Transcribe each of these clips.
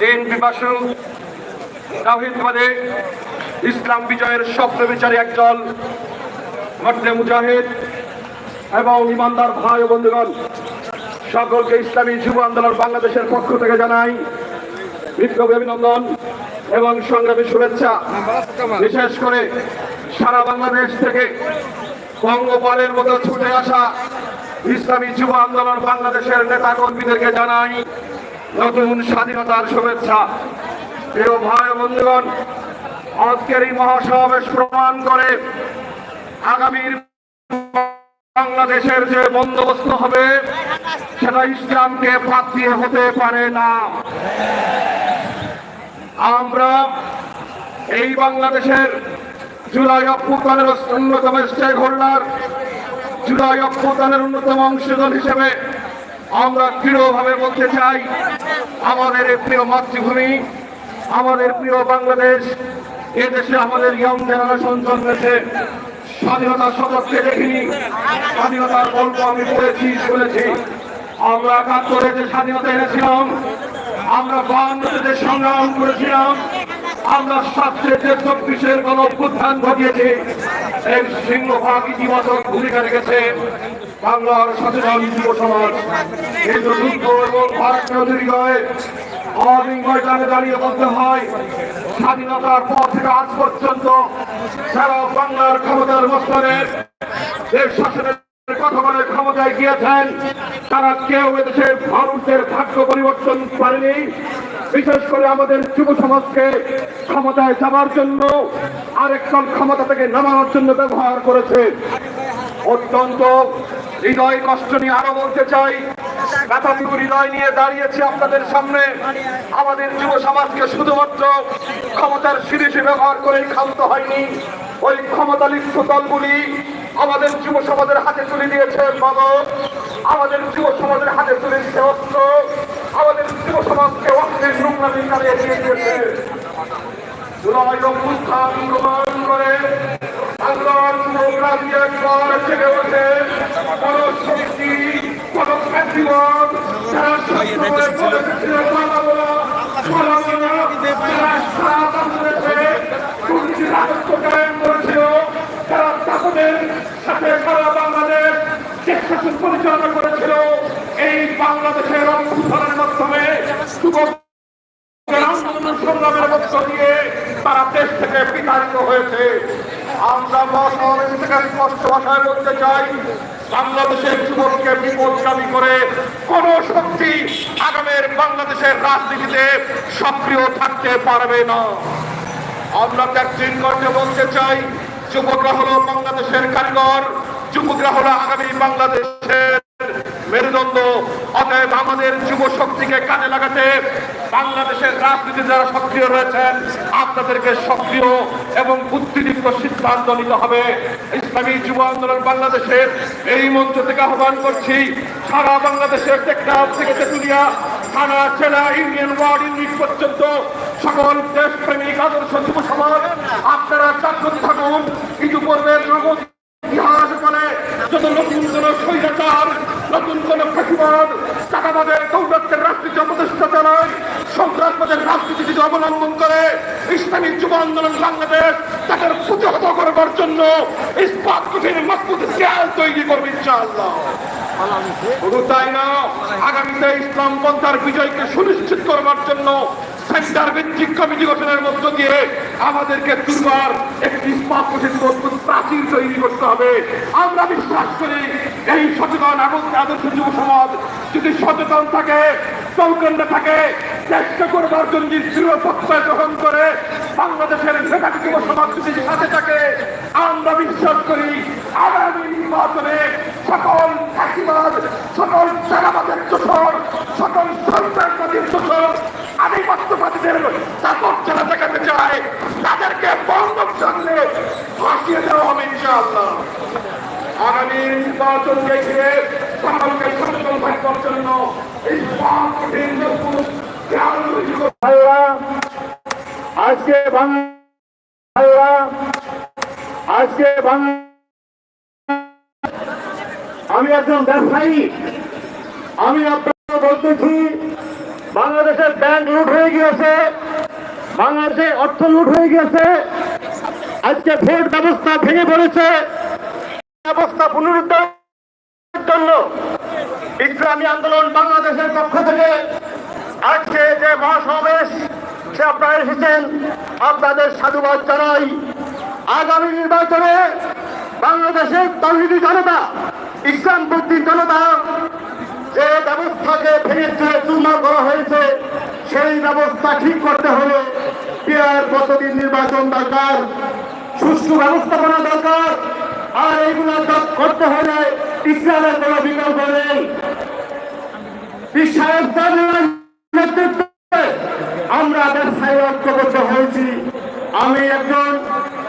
দিন পিপাসু তাহিদবাদে ইসলাম বিজয়ের স্বপ্ন বিচারী একদল মটলে মুজাহিদ এবং ইমানদার ভাই ও বন্ধুগণ, সকলকে ইসলামী যুব আন্দোলন বাংলাদেশের পক্ষ থেকে জানাই বিপ্লবী অভিনন্দন এবং সংগ্রামী শুভেচ্ছা। বিশেষ করে সারা বাংলাদেশ থেকে বঙ্গপালের মতো ছুটে আসা ইসলামী যুব আন্দোলন বাংলাদেশের নেতা কর্মীদেরকে জানাই নতুন স্বাধীনতার শুভেচ্ছা। প্রিয় ভাই বন্ধুগণ, আজকের এই মহাসমাবেশ প্রমাণ করে আগামীর বাংলাদেশের যে বন্দোবস্ত হবে, সেটা ইসলামকে দিয়ে হতে পারে না। আমরা এই বাংলাদেশের জুলাই অভ্যুত্থানের অন্যতম স্টেক হোল্ডার জুলাই অভ্যুত্থানের অন্যতম অংশীদার হিসেবে আমরা দৃঢ়ভাবে বলতে চাই, আমাদের প্রিয় মাতৃভূমি, আমাদের প্রিয় বাংলাদেশ এদেশে আমাদের ইয়ং জেনারেশন জন্মেছে। স্বাধীনতা শপথকে দেখিনি, স্বাধীনতার গল্প আমি পড়েছি, শুনেছি। আমরা একাত্তরে যে স্বাধীনতা এনেছিলাম, আমরা যে সংগ্রাম করেছিলাম, আমরা যে চব্বিশের গণ অভ্যুত্থান ঘটিয়েছি, এই সিংহভাগ ইতিবাচক ভূমিকা রেখেছে। বাংলার সচেতন যুব সমাজ কিন্তু যুদ্ধ এবং ময়দানে দাঁড়িয়ে বলতে হয়, স্বাধীনতার পর থেকে আজ পর্যন্ত বাংলার ক্ষমতার ক্ষমতায় গিয়েছেন। তারা কেউ ভারতের ভাগ্য পরিবর্তন করেনি বিশেষ করে আমাদের যুব সমাজকে ক্ষমতায় যাবার জন্য আরেকজন ক্ষমতা থেকে নামানোর জন্য ব্যবহার করেছে। অত্যন্ত হৃদয় কষ্ট নিয়ে আরও বলতে চাই। ব্যথাটুকু হৃদয় নিয়ে দাঁড়িয়েছি আপনাদের সামনে। আমাদের যুব সমাজকে শুধুমাত্র ক্ষমতার শিরিষে ব্যবহার করেই ক্ষান্ত হয়নি। ওই ক্ষমতা লিপ্ত দলগুলি আমাদের যুব সমাজের হাতে তুলে দিয়েছে মাদক আমাদের যুব সমাজের হাতে তুলে দিয়েছে অস্ত্র। আমাদের যুব সমাজকে অস্ত্রের নোংরামি কালিয়ে দিয়ে দিয়েছে। করে যুবকরাজি একবার জেগে ওঠে কোন শক্তি কোন পালাবো না, পালাবো না, যারা সাত আন্দোলনে দুর্নীতির রাজত্ব কায়েম করেছিল যারা তাদের সাথে সারা বাংলাদেশ দেশ পরিচালনা করেছিল। এই বাংলাদেশের অভ্যুত্থানের মাধ্যমে যুবক আন্দোলন সংগ্রামের মধ্য দিয়ে তারা দেশ থেকে বিতাড়িত হয়েছে আমরা মহাসমাবেশ থেকে স্পষ্ট ভাষায় বলতে চাই যুবককে বিপদগামী করে কোন শক্তি আগামের বাংলাদেশের রাজনীতিতে সক্রিয় থাকতে পারবে না। আমরা ত্যাগচিন করতে বলতে চাই যুবকরা হলো বাংলাদেশের কারিগর, যুবকরা হলো আগামী বাংলাদেশের মেরুদণ্ড। অতএব আমাদের যুব শক্তিকে কাজে লাগাতে বাংলাদেশের রাজনীতি যারা সক্রিয় রয়েছেন, আপনাদেরকে সক্রিয় এবং বুদ্ধিদীপ্ত সিদ্ধান্ত নিতে হবে। ইসলামী যুব আন্দোলন বাংলাদেশের এই মঞ্চ থেকে আহ্বান করছি, সারা বাংলাদেশের টেকনাফ থেকে তেতুলিয়া, থানা, জেলা, ইউনিয়ন, ওয়ার্ড, ইউনিট পর্যন্ত সকল দেশপ্রেমিক আদর্শ যুব সমাজ, আপনারা জাগ্রত থাকুন। ইতিপূর্বের নগদ ইতিহাস বলে, যত নতুন কোন স্বৈরাচার নতুন কোন ফেসিবাদ চাকাবাদের দৌলতের রাজনীতি অপদেষ্টা চালায়, সন্ত্রাসবাদের রাজনীতি যদি অবলম্বন করে ইসলামী যুব আন্দোলন বাংলাদেশ তাদের প্রতিহত করবার জন্য ইস্পাত কঠিন মজবুত দেয়াল তৈরি করবে ইনশাআল্লাহ। শুধু তাই না, আগামীতে ইসলাম পন্থার বিজয়কে সুনিশ্চিত করবার জন্য সেন্টার ভিত্তিক কমিটি গঠনের মধ্য দিয়ে আমাদেরকে দুর্বার একটি মজবুত প্রাচীর তৈরি করতে হবে। আমরা বিশ্বাস করি এই সচেতন আদর্শ যুব সমাজ যদি সচেতন থাকে চৌকন্ড থাকে, চেষ্টা করবার জন্য যদি দৃঢ় গ্রহণ করে বাংলাদেশের মেধাবী যুব সমাজ যদি সাথে থাকে, আমরা বিশ্বাস করি আগামী নির্বাচনে সকল ফাঁকিবাদ সকল চারাবাদের চোখর সকল সন্ত্রাসবাদীর তাদেরকে বন্ধক দেওয়া হবে আগামী নির্বাচন দেখে সকলকে সচেতন থাকবার জন্য এই পাঁচ আজকে আজকে আমি একজন ব্যবসায়ী। আমি আপনাকে বলতেছি, বাংলাদেশের ব্যাংক লুট হয়ে গিয়েছে। বাংলাদেশে অর্থ লুট হয়ে গেছে আজকে ভোট ব্যবস্থা ভেঙে পড়েছে। ব্যবস্থা পুনরুদ্ধারের জন্য ইসলামী আন্দোলন বাংলাদেশের পক্ষ থেকে আজকে যে মহাসমাবেশ, সে আপনারা এসেছেন। আপনাদের সাধুবাদ জানাই। আগামী নির্বাচনে বাংলাদেশের তৌহিদি জনতা, ইসলামপন্থী জনতা যে ব্যবস্থাকে ভেঙে চুরে করা হয়েছে, সেই ব্যবস্থা ঠিক করতে হলে পিয়ার পদ্ধতির নির্বাচন দরকার, সুষ্ঠু ব্যবস্থাপনা দরকার, আর এইগুলো করতে হলে কোনো বিকল্প নেই। আমরা ব্যবসায় ঐক্যবদ্ধ হয়েছি। আমি একজন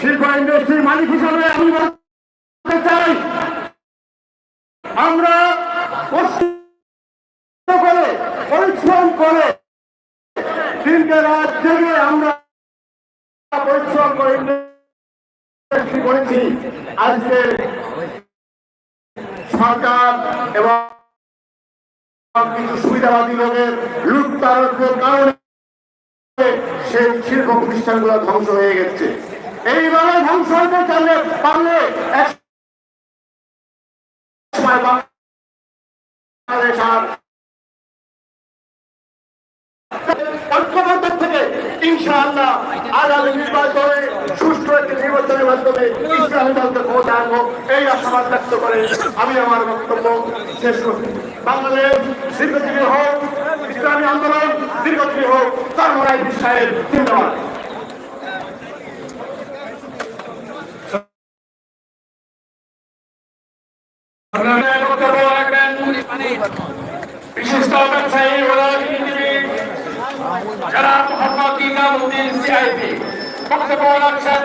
শিল্প ইন্ডাস্ট্রির মালিক হিসাবে আমি বলতে চাই আমরা কষ্ট করে পরিশ্রম করে দিনকে রাত জেগে আমরা পরিশ্রম করে industry করেছি, আজকে সরকার এবং কিছু সুবিধাবাদী লোকের লুটতারকের কারণে সেই শিল্প প্রতিষ্ঠানগুলো ধ্বংস হয়ে গেছে। এইভাবে ধ্বংস হতে চাইলে পারলে ঐক্যবদ্ধ ইনশাআল্লাহ আগামী নির্বাচনে সুষ্ঠু একটি নির্বাচনের মাধ্যমে ইসলামী দলকে ক্ষমতা আনব এই আশাবাদ ব্যক্ত করে আমি আমার বক্তব্য শেষ করছি। বাংলাদেশ দীর্ঘজীবী হোক, ইসলামী আন্দোলন দীর্ঘজীবী হোক সর্বরাই বিশ্বাসের জিন্দাবাদ। বক্তব্য বিশিষ্ট ব্যবসায়ী ও রাজনীতিবিদ যারা মোহাম্মদ ইনামুদ্দিন সিআইপি বক্তব্য রাখছেন।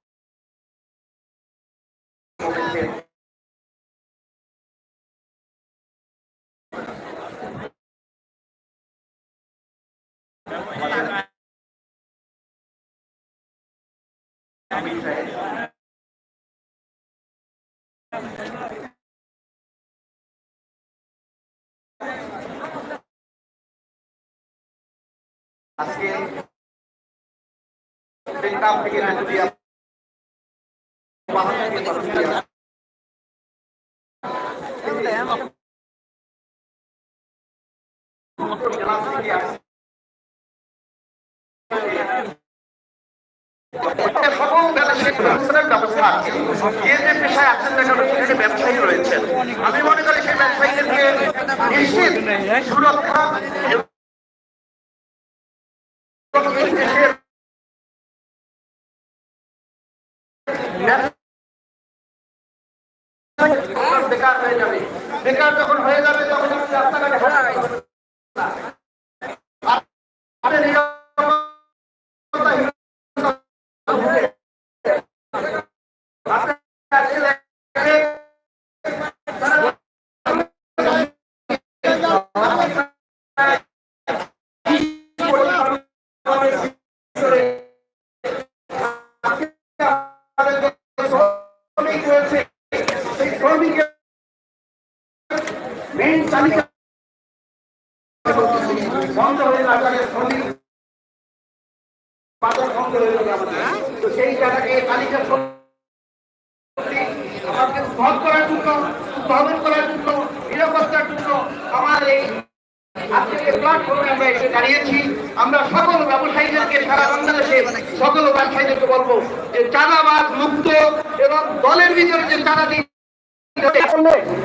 আজকে বেকার থেকে যদি সকল ব্যবসায়িক দেশের বেকার হয়ে যাবে। বেকার যখন হয়ে যাবে তখন রাস্তাঘাটে হাঁটতে পারবেন না। আপনি নিরাপত্তাহীনতা ভুগে আপনার ছেলে এই তালিকা বন্ধ হয়ে যাবে শ্রমিক। বাজার বন্ধ হয়ে যাবে আমাদের। তো সেই জায়গাকে তালিকা আমাকে স্থল করার জন্য, উদ্ভাবন করার জন্য, নিরাপত্তার জন্য আমার এই আমরা সকল ব্যবসায়ীদেরকে সারা বাংলাদেশে সকল ব্যবসায়ীদেরকে বলব যে চাঁদাবাদ মুক্ত এবং দলের ভিতরে যে চাঁদাদি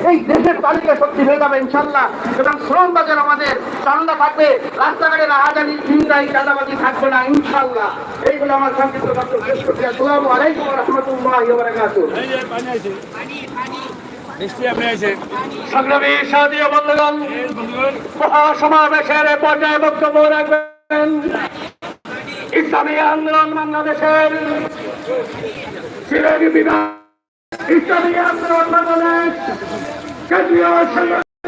এই দেশের তালিকা হয়ে যাবে ইনশাল্লাহ এবং শ্রম বাজার আমাদের চান্দা থাকবে, রাস্তাঘাটে রাহাজানি চিন্তাই চাঁদাবাজি থাকবে না ইনশাল্লাহ এইগুলো আমার সংক্ষিপ্ত মহাসমাবেশের পর্যায়ে বক্তব্য রাখবেন ইসলামী আন্দোলন বাংলাদেশের বিভাগ ইসলামী আন্দোলন বাংলাদেশ। কেন্দ্রীয়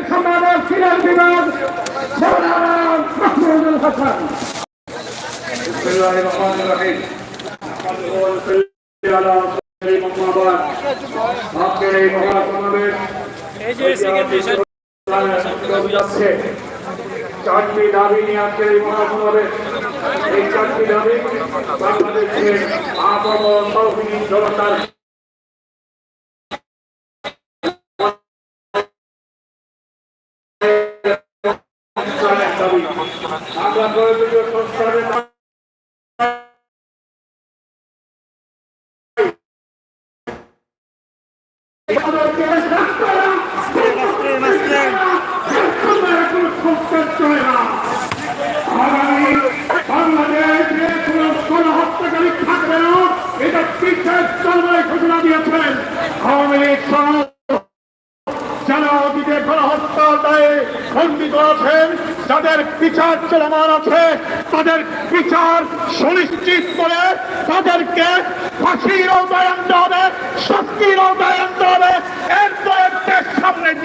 সমাবেশ সিলেট বিভাগ মাহমুদুল হাসান। আপনার এই মহাসমাবেশ চারটি দাবি নিয়ে আজকে এই মহাসমাবেশ। এই চারটি দাবি বাংলাদেশের তৌহিদি জনতার আমরা প্রয়োজনীয় সংস্কারের ঘোষণা দিয়েছেন আওয়ামী লীগ সহ যারা অতীতে গণহত্যার দায়ে খণ্ডিত আছেন যাদের বিচার চলমান আছে। তাদের বিচার সুনিশ্চিত করে তাদেরকে ফাঁসির আওতায় আনতে হবে শক্তিরও আওতায় আনতে হবে। এরপরে সামনে